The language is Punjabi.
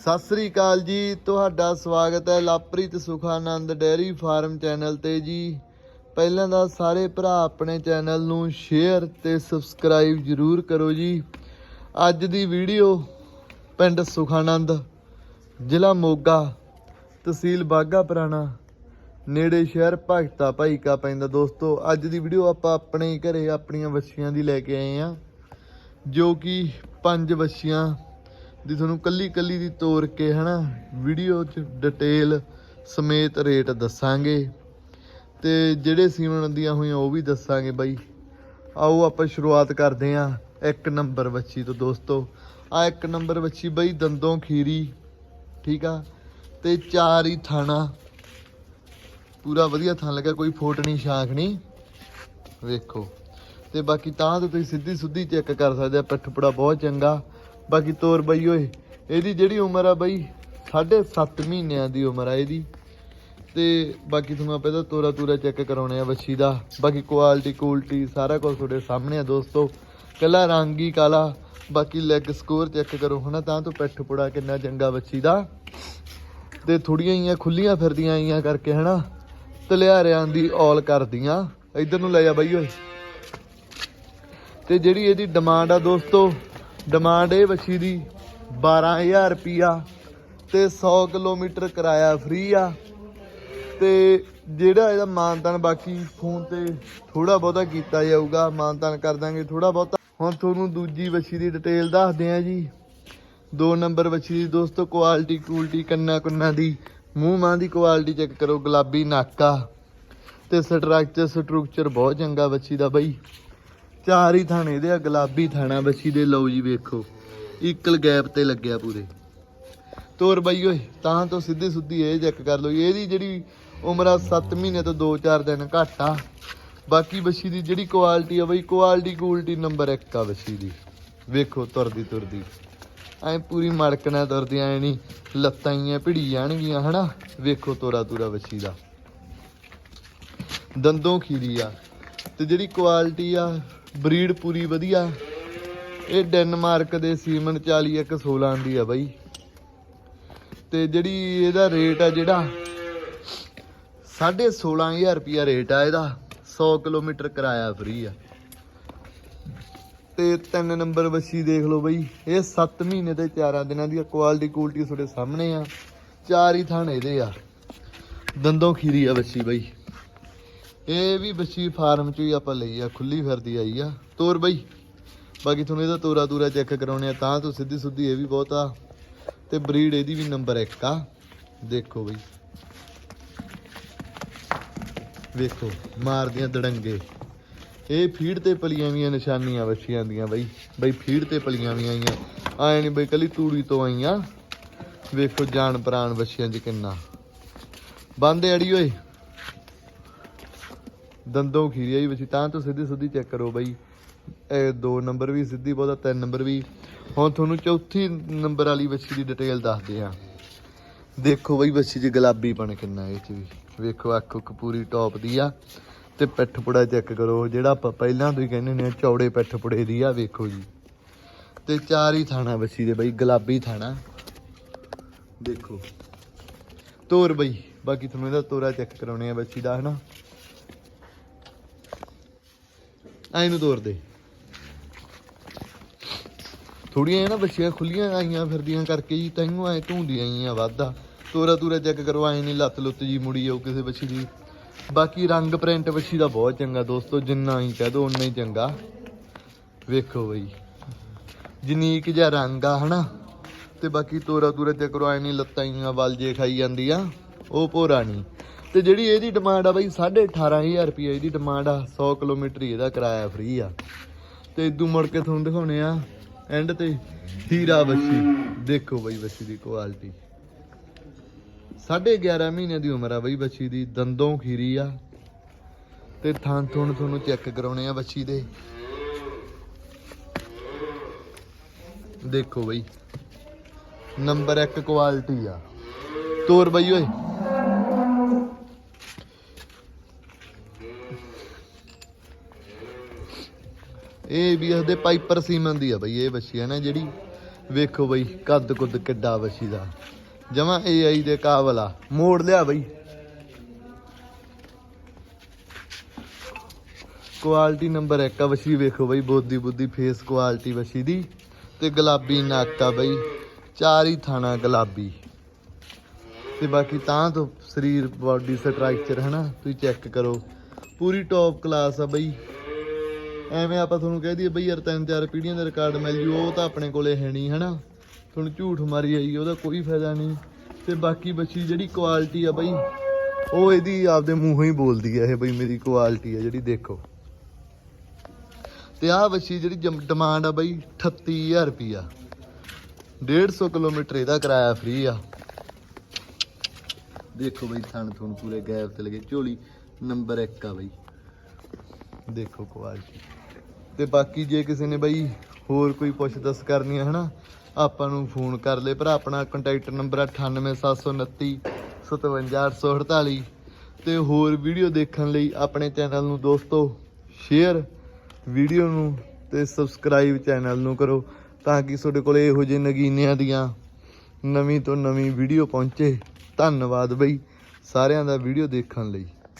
ਸਤਿ ਸ੍ਰੀ ਅਕਾਲ ਜੀ, ਤੁਹਾਡਾ ਸਵਾਗਤ ਹੈ Lapreet Sukhanand dairy farm channel ਤੇ ਜੀ। ਪਹਿਲਾਂ ਦਾ ਸਾਰੇ ਭਰਾ ਆਪਣੇ ਚੈਨਲ ਨੂੰ ਸ਼ੇਅਰ ਤੇ ਸਬਸਕ੍ਰਾਈਬ ਜਰੂਰ ਕਰੋ ਜੀ। ਅੱਜ ਦੀ ਵੀਡੀਓ ਪਿੰਡ ਸੁਖਾਨੰਦ, ਜ਼ਿਲ੍ਹਾ ਮੋਗਾ, ਤਹਿਸੀਲ ਬਾਗਾ ਪੁਰਾਣਾ, ਨੇੜੇ ਸ਼ਹਿਰ ਭਗਤਾ ਭਾਈ ਕਾ ਪੈਂਦਾ। ਦੋਸਤੋ, ਅੱਜ ਦੀ ਵੀਡੀਓ ਆਪਾਂ ਆਪਣੇ ਹੀ ਘਰੇ ਆਪਣੀਆਂ ਵੱਛੀਆਂ ਦੀ ਲੈ ਕੇ ਆਏ ਆ ਜੋ ਕਿ ਪੰਜ ਵੱਛੀਆਂ ਦੀ ਤੁਹਾਨੂੰ ਕੱਲੀ ਕੱਲੀ ਦੀ ਤੋਰ ਕੇ ਹਨਾ ਵੀਡੀਓ 'ਚ ਡਿਟੇਲ ਸਮੇਤ ਰੇਟ ਦੱਸਾਂਗੇ। ਤੇ ਜਿਹੜੇ ਸੀਮਨ ਦੀਆਂ ਹੋਈਆਂ ਉਹ ਵੀ ਦੱਸਾਂਗੇ ਬਾਈ। ਆਓ ਆਪਾਂ ਸ਼ੁਰੂਆਤ ਕਰਦੇ ਆਂ ਇੱਕ ਨੰਬਰ ਬੱਚੀ ਤੋਂ ਦੋਸਤੋ। ਆ ਇੱਕ ਨੰਬਰ ਬੱਚੀ ਬਈ ਦੰਦੋਂ ਖੀਰੀ, ਠੀਕ ਆ? ਤੇ ਚਾਰ ਹੀ ਥਾਣਾ। ਪੂਰਾ ਵਧੀਆ ਥਾਂ ਲੱਗਾ, ਕੋਈ ਫੋਟ ਨਹੀਂ ਸ਼ਾਖ ਨਹੀਂ। ਵੇਖੋ। ਤੇ ਬਾਕੀ ਤਾਂ ਤੁਸੀਂ ਸਿੱਧੀ ਸੁੱਧੀ ਚੈੱਕ ਕਰ ਸਕਦੇ ਆ, ਪਿੱਠਪੜਾ ਬਹੁਤ ਚੰਗਾ। ਬਾਕੀ ਤੋਰ ਬਈ ਓਏ, ਇਹਦੀ ਜਿਹੜੀ ਉਮਰ ਆ ਬਈ 7.5 ਮਹੀਨਿਆਂ ਦੀ ਉਮਰ ਆ ਇਹਦੀ। ਤੇ ਬਾਕੀ ਤੁਹਾਨੂੰ ਆਪਾਂ ਇਹਦਾ ਤੋਰਾ ਤੂਰਾ ਚੈੱਕ ਕਰਾਉਣੇ ਆ ਵੱਛੀ ਦਾ। ਬਾਕੀ ਕੁਆਲਿਟੀ ਕੁਆਲਿਟੀ ਸਾਰਾ ਕੁਝ ਤੁਹਾਡੇ ਸਾਹਮਣੇ ਆ ਦੋਸਤੋ। ਕੱਲਾ ਰੰਗ ਹੀ ਕਾਲਾ, ਬਾਕੀ ਲੈਗ ਸਕੋਰ ਚੈੱਕ ਕਰੋ ਹਨਾ, ਤਾਂ ਤੋਂ ਪਿੱਠਪੜਾ ਕਿੰਨਾ ਚੰਗਾ ਵੱਛੀ ਦਾ। ਤੇ ਥੋੜੀਆਂ ਜੀਆਂ ਖੁੱਲੀਆਂ ਫਿਰਦੀਆਂ ਆਈਆਂ ਕਰਕੇ ਹਨਾ, ਤਲਿਆਰਿਆਂ ਦੀ ਔਲ ਕਰਦੀਆਂ। ਇਧਰ ਨੂੰ ਲੈ ਜਾ ਬਈ ਓਏ। ਤੇ ਜਿਹੜੀ ਇਹਦੀ ਡਿਮਾਂਡ ਆ ਦੋਸਤੋ ਡਿਮਾਂਡ ਇਹ ਬੱਚੀ ਦੀ 12000 ਰੁਪਿਆ ਤੇ 100 ਕਿਲੋਮੀਟਰ ਕਿਰਾਇਆ ਫ੍ਰੀ ਆ। ਤੇ ਜਿਹੜਾ ਇਹਦਾ ਮਾਨਤਾਨ ਬਾਕੀ ਫੋਨ ਤੇ ਥੋੜਾ ਬਹੁਤਾ ਕੀਤਾ ਜਾਊਗਾ, ਮਾਨਤਾਨ ਕਰ ਦਾਂਗੇ ਥੋੜਾ ਬਹੁਤਾ। ਹੁਣ ਤੁਹਾਨੂੰ ਦੂਜੀ ਬੱਚੀ ਦੀ ਡਿਟੇਲ ਦੱਸਦੇ ਆ ਜੀ। ਦੋ ਨੰਬਰ ਬੱਚੀ ਦੀ ਦੋਸਤੋ ਕੁਆਲਿਟੀ ਕੁਆਲਿਟੀ ਕੰਨਾ ਕੁੰਨਾ ਦੀ, ਮੂੰਹ ਮਾਂ ਦੀ ਕੁਆਲਿਟੀ ਚੈੱਕ ਕਰੋ, ਗੁਲਾਬੀ ਨਾਕਾ। ਤੇ ਸਟਰਕਚਰ ਸਟਰਕਚਰ ਬਹੁਤ ਚੰਗਾ ਬੱਚੀ ਦਾ ਬਈ। ਚਾਰ ਹੀ ਥਾਣੇ ਇਹਦੇ ਆ, ਗੁਲਾਬੀ ਥਾਣਾ ਬੱਚੀ ਦੇ। ਲਓ ਜੀ ਵੇਖੋ ਇਕਲ ਗੈਪ ਤੇ ਲੱਗਿਆ ਪੂਰੇ। ਤੋਰ ਬਈ ਓਏ, ਤਾਂ ਤੋਂ ਸਿੱਧੀ ਸੁੱਧੀ ਇਹ ਚੈੱਕ ਕਰ ਲਓ, ਇਹਦੀ ਜਿਹੜੀ ਉਮਰ ਆ 7 ਮਹੀਨੇ ਤੋਂ 2-4 ਦਿਨ ਘੱਟ ਆ। ਬਾਕੀ ਬੱਚੀ ਦੀ ਜਿਹੜੀ ਕੁਆਲਿਟੀ ਆ ਬਈ ਕੁਆਲਿਟੀ ਕੁਆਲਿਟੀ ਨੰਬਰ 1 ਆ ਬੱਚੀ ਦੀ। ਵੇਖੋ, ਤੁਰਦੀ ਤੁਰਦੀ। ਐ ਪੂਰੀ ਮੜਕਣਾ ਤੁਰਦੀ, ਐ ਨਹੀਂ, ਲੱਤਾਂ ਹੀ ਭਿੜੀ ਜਾਣਗੀਆਂ, ਹਨਾ? ਵੇਖੋ ਤੋਰਾ ਤੂਰਾ ਬੱਚੀ ਦਾ। ਦੰਦੋਂ ਖੀਰੀ ਆ। ਤੇ ਜਿਹੜੀ ਕੁਆਲਿਟੀ ਆ ਬਰੀਡ ਪੂਰੀ ਵਧੀਆ। ਇਹ ਡੈਨਮਾਰਕ ਦੇ ਸੀਮਨ 40 ਇੱਕ 16 ਦੀ ਆ ਬਾਈ। ਤੇ ਜਿਹੜੀ ਇਹਦਾ ਰੇਟ ਆ ਜਿਹੜਾ 16500 ਰੁਪਿਆ ਰੇਟ ਆ ਇਹਦਾ। 100 ਕਿਲੋਮੀਟਰ ਕਿਰਾਇਆ ਫ੍ਰੀ ਆ। ਤੇ ਤਿੰਨ ਨੰਬਰ ਵੱਛੀ ਦੇਖ ਲਓ ਬਈ, ਇਹ 7 ਮਹੀਨੇ ਤੇ 4 ਦਿਨਾਂ ਦੀ ਕੁਆਲਿਟੀ ਕੁਆਲਿਟੀ ਤੁਹਾਡੇ ਸਾਹਮਣੇ ਆ। ਚਾਰ ਹੀ ਥਾਣੇ ਇਹਦੇ ਆ। ਦੰਦੋਂ ਖੀਰੀ ਆ ਬੱਚੀ ਬਈ। ਇਹ ਵੀ ਬੱਚੀ ਫਾਰਮ ਚੋਂ ਹੀ ਆਪਾਂ ਲਈ ਆ, ਖੁੱਲੀ ਫਿਰਦੀ ਆਈ ਆ। ਤੋਰ ਬਈ। ਬਾਕੀ ਤੁਹਾਨੂੰ ਇਹਦਾ ਤੋਰਾ ਤੂਰਾ ਚੈੱਕ ਕਰਾਉਣੇ ਆ, ਤਾਂ ਤੋਂ ਸਿੱਧੀ ਸੁੱਧੀ ਇਹ ਵੀ ਬਹੁਤ ਆ। ਤੇ ਬਰੀਡ ਇਹਦੀ ਵੀ ਨੰਬਰ 1 ਆ। ਦੇਖੋ ਬਈ। ਵੇਖੋ, ਮਾਰਦੀਆਂ ਦੜੰਗੇ। ਇਹ ਫੀਡ ਤੇ ਪਲੀਆਂ ਵੀਆਂ ਨਿਸ਼ਾਨੀਆਂ ਬੱਚੀਆਂ ਦੀਆਂ ਬਈ। ਬਈ ਫੀਡ ਤੇ ਪਲੀਆਂ ਵੀ ਆਈਆਂ। ਆਏ ਨਹੀਂ ਬਈ ਕੱਲੀ ਤੂੜੀ ਤੋਂ ਆਈਆਂ। ਵੇਖੋ ਜਾਨ ਪ੍ਰਾਣ ਬੱਚਿਆਂ 'ਚ ਕਿੰਨਾ। ਬੰਦੇ ਅੜੀ ਓਏ। ਦੰਦੋਂ ਖੀਰੀ ਆਈ ਵਿੱਚ, ਤਾਂ ਤੋਂ ਸਿੱਧੀ ਸਿੱਧੀ ਚੈੱਕ ਕਰੋ ਬਈ। ਇਹ ਦੋ ਨੰਬਰ ਵੀ ਸਿੱਧੀ ਬਹੁਤਾ ਤਿੰਨ ਨੰਬਰ ਵੀ। ਹੁਣ ਤੁਹਾਨੂੰ ਚੌਥੀ ਨੰਬਰ ਵਾਲੀ ਬੱਚੀ ਦੀ ਡਿਟੇਲ ਦੱਸਦੇ ਆ। ਦੇਖੋ ਬਈ ਬੱਚੀ 'ਚ ਗੁਲਾਬੀ ਪਣ ਕਿੰਨਾ ਇਹ 'ਚ ਵੀ। ਵੇਖੋ ਅੱਖ ਉੱਖ ਪੂਰੀ ਟੌਪ ਦੀ ਆ। ਤੇ ਪਿੱਠ ਪੁੜਾ ਚੈੱਕ ਕਰੋ, ਜਿਹੜਾ ਆਪਾਂ ਪਹਿਲਾਂ ਤੋਂ ਹੀ ਕਹਿੰਦੇ ਨੇ ਚੌੜੇ ਪਿੱਠ ਪੁੜੇ ਦੀ ਆ, ਵੇਖੋ ਜੀ। ਤੇ ਚਾਰ ਹੀ ਥਾਣਾ ਬੱਚੀ ਦੇ ਬਈ, ਗੁਲਾਬੀ ਥਾਣਾ। ਦੇਖੋ। ਤੋਰ ਬਈ, ਬਾਕੀ ਤੁਹਾਨੂੰ ਇਹਦਾ ਤੋਰਾ ਚੈੱਕ ਕਰਾਉਣੇ ਆ ਬੱਚੀ ਦਾ, ਹਨਾ? ਐ ਨੂੰ ਤੋਰ ਦੇ ਥੋੜੀਆਂ ਨਾ ਬੱਚੀਆਂ ਖੁੱਲੀਆਂ ਆਈਆਂ ਫਿਰਦੀਆਂ ਕਰਕੇ ਜੀ, ਤੈਨੂੰ ਐ ਢੂੰਦੀਆਂ ਆਈਆਂ ਵਾਧਾ। ਤੋਰਾ ਤੂਰਾ ਚੈੱਕ ਕਰੋ ਨਹੀਂ ਲੱਤ ਲੁੱਤ ਜੀ ਮੁੜੀ ਜਾਊ ਕਿਸੇ ਬੱਚੀ ਦੀ। ਬਾਕੀ ਰੰਗ ਪ੍ਰਿੰਟ ਬੱਚੀ ਦਾ ਬਹੁਤ ਚੰਗਾ ਦੋਸਤੋ, ਜਿੰਨਾ ਹੀ ਕਹਿ ਦੋ ਉਨਾ ਹੀ ਚੰਗਾ। ਵੇਖੋ ਬਈ, ਜਨੀਕ ਜਿਹਾ ਰੰਗ ਆ, ਹਨਾ? ਤੇ ਬਾਕੀ ਤੋਰਾ ਤੂਰਾ ਚੈੱਕ ਕਰੋ, ਐ ਨਹੀਂ ਲੱਤਾਂ ਹੀ ਵਲ ਜੇ ਖਾਈ ਜਾਂਦੀ ਆ। ਉਹ ਭੋਰਾ ਨਹੀਂ। ਤੇ ਜਿਹੜੀ ਇਹਦੀ ਡਿਮਾਂਡ ਆ ਬਈ 18500 ਰੁਪਏ ਇਹਦੀ ਡਿਮਾਂਡ ਆ 100 ਕਿਲੋਮੀਟਰ ਹੀ ਇਹਦਾ ਕਿਰਾਇਆ ਫ੍ਰੀ ਆ। ਤੇ ਇਦੋਂ ਮੁੜ ਕੇ ਤੁਹਾਨੂੰ ਦਿਖਾਉਣੇ ਆ ਐਂਡ ਤੇ ਹੀਰਾ ਬੱਚੀ ਦੇਖੋ ਬਈ ਬੱਚੀ ਦੀ ਕੁਆਲਿਟੀ 11.5 ਮਹੀਨੇ ਦੀ ਉਮਰ ਆ ਬਈ ਬੱਚੀ ਦੀ, ਦੰਦੋਂ ਖੀਰੀ ਆ। ਤੇ ਥਾਂ ਥੁਣ ਤੁਹਾਨੂੰ ਚੈੱਕ ਕਰਾਉਣੇ ਆ ਬੱਚੀ ਦੇ। ਦੇਖੋ ਬਈ ਨੰਬਰ 1 ਕੁਆਲਿਟੀ ਆ। ਤੋਰ ਬਈ ਓਏ। ਇਹ ਵੀ ਇਹਦੇ ਪਾਈਪਰ ਸੀਮਨ ਦੀ ਆ ਬਈ, ਇਹ ਬੱਚੀ ਹੈ ਨਾ ਜਿਹੜੀ। ਵੇਖੋ ਬਈ, ਕੱਦ ਕੁੱਦ ਕਿੱਡਾ ਵਸ਼ੀ ਦਾ। ਜਮਾ ਏਆਈ ਦੇ ਕਾਬਲ ਆ। ਮੋੜ ਲਿਆ ਬਈ। ਕੁਆਲਿਟੀ ਨੰਬਰ 1 ਆ ਵਸ਼ੀ ਵੇਖੋ ਬਈ, ਬੋਦੀ ਬੁੱਦੀ ਫੇਸ ਕੁਆਲਿਟੀ ਵਸ਼ੀ ਦੀ। ਤੇ ਗੁਲਾਬੀ ਨੱਕ ਆ ਬਈ। ਚਾਰ ਹੀ ਥਾਣਾ ਗੁਲਾਬੀ। ਤੇ ਬਾਕੀ ਤਾਂ ਤੋਂ ਸਰੀਰ ਬਾਡੀ ਸਟਰਕਚਰ ਹਨਾ, ਤੁਸੀਂ ਚੈੱਕ ਕਰੋ। ਪੂਰੀ ਟੌਪ ਕਲਾਸ ਆ ਬਈ। ਐਵੇਂ ਆਪਾਂ ਤੁਹਾਨੂੰ ਕਹਿ ਦਈਏ ਬਈ ਯਾਰ ਤਿੰਨ ਚਾਰ ਪੀੜੀਆਂ ਦਾ ਰਿਕਾਰਡ ਮਿਲ ਜੂ, ਉਹ ਤਾਂ ਆਪਣੇ ਕੋਲੇ ਹੈ ਨਹੀਂ, ਹਨਾ? ਤੁਹਾਨੂੰ ਝੂਠ ਮਾਰੀ ਆਈ, ਉਹਦਾ ਕੋਈ ਫਾਇਦਾ ਨਹੀਂ। ਤੇ ਬਾਕੀ ਬੱਚੀ ਜਿਹੜੀ ਕੁਆਲਿਟੀ ਆ ਬਈ, ਉਹ ਇਹਦੀ ਆਪਦੇ ਮੂੰਹੋਂ ਹੀ ਬੋਲਦੀ ਆ ਇਹ ਬਈ, ਮੇਰੀ ਕੁਆਲਿਟੀ ਆ ਜਿਹੜੀ ਦੇਖੋ। ਤੇ ਆਹ ਬੱਚੀ ਜਿਹੜੀ ਡਿਮਾਂਡ ਆ ਬਈ 38000 ਰੁਪਿਆ 150 ਕਿਲੋਮੀਟਰ ਇਹਦਾ ਕਿਰਾਇਆ ਫ੍ਰੀ ਆ। ਦੇਖੋ ਬਈ, ਥਣ ਥਣ ਪੂਰੇ ਗੈਪ ਤੇ ਲਗੇ। ਝੋਲੀ ਨੰਬਰ 1 ਆ ਬਈ। ਦੇਖੋ ਕੁਆਲਿਟੀ ਤੇ ਬਾਕੀ ਜੇ ਕਿਸੇ ਨੇ ਬਈ ਹੋਰ ਕੋਈ ਪੁੱਛ ਦੱਸ ਕਰਨੀ ਹੈ ਹਨਾ, ਆਪਾਂ ਨੂੰ ਫੋਨ ਕਰ ਲੈ ਭਰਾ, ਆਪਣਾ ਕੰਟੈਕਟ ਨੰਬਰ 98729 57848 ਤੇ ਹੋਰ ਵੀਡੀਓ ਦੇਖਣ ਲਈ ਆਪਣੇ ਚੈਨਲ ਨੂੰ ਦੋਸਤੋ ਸ਼ੇਅਰ ਵੀਡੀਓ ਨੂੰ ਤੇ ਸਬਸਕ੍ਰਾਈਬ ਚੈਨਲ ਨੂੰ ਕਰੋ ਤਾਂ ਕਿ ਤੁਹਾਡੇ ਕੋਲ ਇਹੋ ਜਿਹੇ ਨਗੀਨਿਆਂ ਦੀਆਂ ਨਵੀਂ ਤੋਂ ਨਵੀਂ ਵੀਡੀਓ ਪਹੁੰਚੇ। ਧੰਨਵਾਦ ਬਈ ਸਾਰਿਆਂ ਦਾ ਵੀਡੀਓ ਦੇਖਣ ਲਈ।